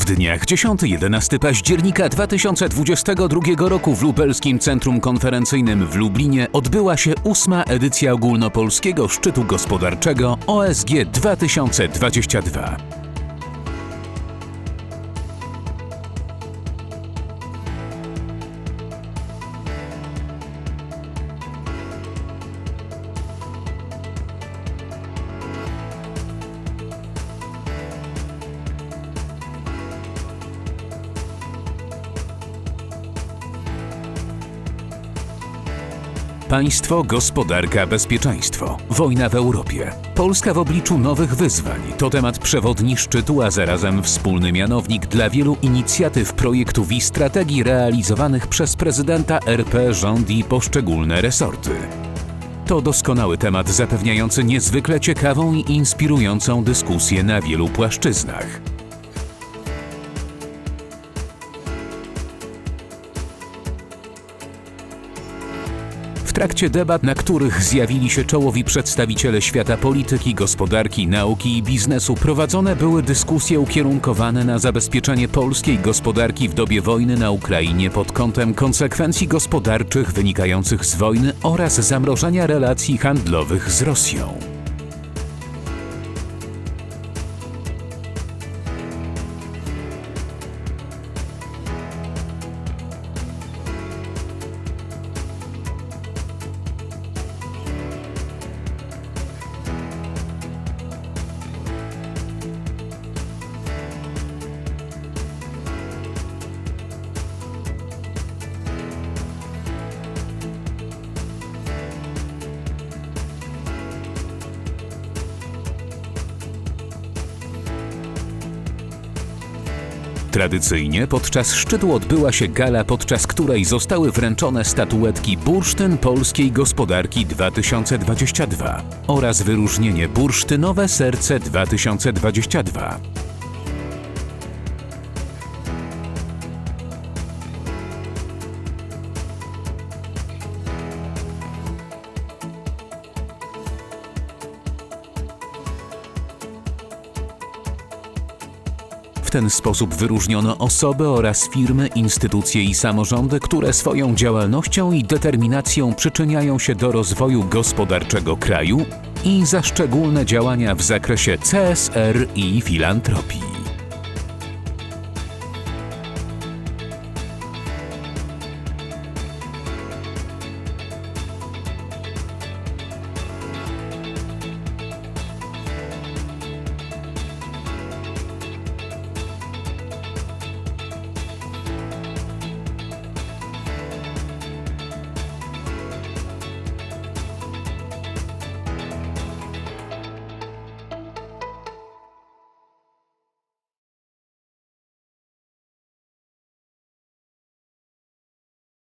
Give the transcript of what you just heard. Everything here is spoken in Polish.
W dniach 10-11 października 2022 roku w Lubelskim Centrum Konferencyjnym w Lublinie odbyła się ósma edycja ogólnopolskiego szczytu gospodarczego OSG 2022. Państwo, gospodarka, bezpieczeństwo. Wojna w Europie. Polska w obliczu nowych wyzwań to temat przewodni szczytu, a zarazem wspólny mianownik dla wielu inicjatyw, projektów i strategii realizowanych przez prezydenta RP, rząd i poszczególne resorty. To doskonały temat zapewniający niezwykle ciekawą i inspirującą dyskusję na wielu płaszczyznach. W trakcie debat, na których zjawili się czołowi przedstawiciele świata polityki, gospodarki, nauki i biznesu, prowadzone były dyskusje ukierunkowane na zabezpieczenie polskiej gospodarki w dobie wojny na Ukrainie pod kątem konsekwencji gospodarczych wynikających z wojny oraz zamrożenia relacji handlowych z Rosją. Tradycyjnie podczas szczytu odbyła się gala, podczas której zostały wręczone statuetki Bursztyn Polskiej Gospodarki 2022 oraz wyróżnienie Bursztynowe Serce 2022. W ten sposób wyróżniono osoby oraz firmy, instytucje i samorządy, które swoją działalnością i determinacją przyczyniają się do rozwoju gospodarczego kraju i za szczególne działania w zakresie CSR i filantropii.